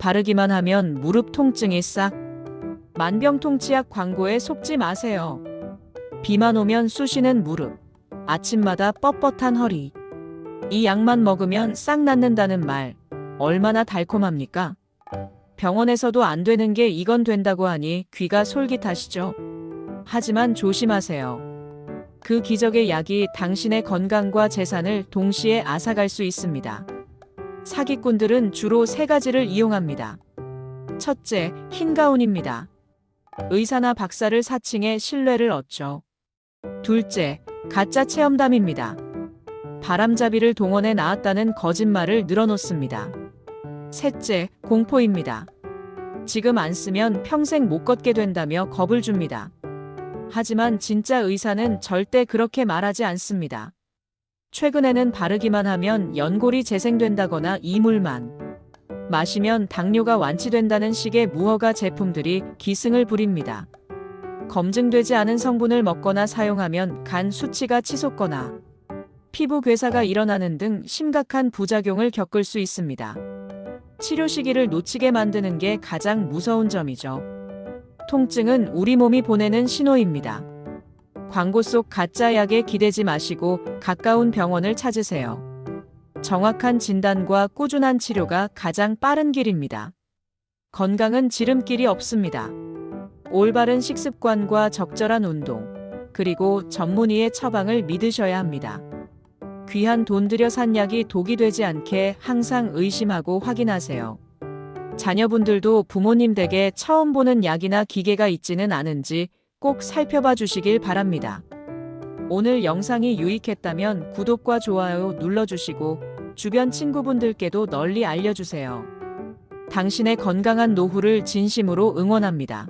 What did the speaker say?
바르기만 하면 무릎 통증이 싹. 만병통치약 광고에 속지 마세요. 비만 오면 쑤시는 무릎, 아침마다 뻣뻣한 허리. 이 약만 먹으면 싹 낫는다는 말, 얼마나 달콤합니까? 병원에서도 안 되는 게 이건 된다고 하니 귀가 솔깃하시죠? 하지만 조심하세요. 그 기적의 약이 당신의 건강과 재산을 동시에 앗아갈 수 있습니다. 사기꾼들은 주로 세 가지를 이용합니다. 첫째, 흰 가운입니다. 의사나 박사를 사칭해 신뢰를 얻죠. 둘째, 가짜 체험담입니다. 바람잡이를 동원해 나왔다는 거짓말을 늘어놓습니다. 셋째, 공포입니다. 지금 안 쓰면 평생 못 걷게 된다며 겁을 줍니다. 하지만 진짜 의사는 절대 그렇게 말하지 않습니다. 최근에는 바르기만 하면 연골이 재생된다거나 이물만, 마시면 당뇨가 완치된다는 식의 무허가 제품들이 기승을 부립니다. 검증되지 않은 성분을 먹거나 사용하면 간 수치가 치솟거나 피부 괴사가 일어나는 등 심각한 부작용을 겪을 수 있습니다. 치료 시기를 놓치게 만드는 게 가장 무서운 점이죠. 통증은 우리 몸이 보내는 신호입니다. 광고 속 가짜 약에 기대지 마시고 가까운 병원을 찾으세요. 정확한 진단과 꾸준한 치료가 가장 빠른 길입니다. 건강은 지름길이 없습니다. 올바른 식습관과 적절한 운동, 그리고 전문의의 처방을 믿으셔야 합니다. 귀한 돈 들여 산 약이 독이 되지 않게 항상 의심하고 확인하세요. 자녀분들도 부모님 댁에 처음 보는 약이나 기계가 있지는 않은지 꼭 살펴봐 주시길 바랍니다. 오늘 영상이 유익했다면 구독과 좋아요 눌러주시고 주변 친구분들께도 널리 알려주세요. 당신의 건강한 노후를 진심으로 응원합니다.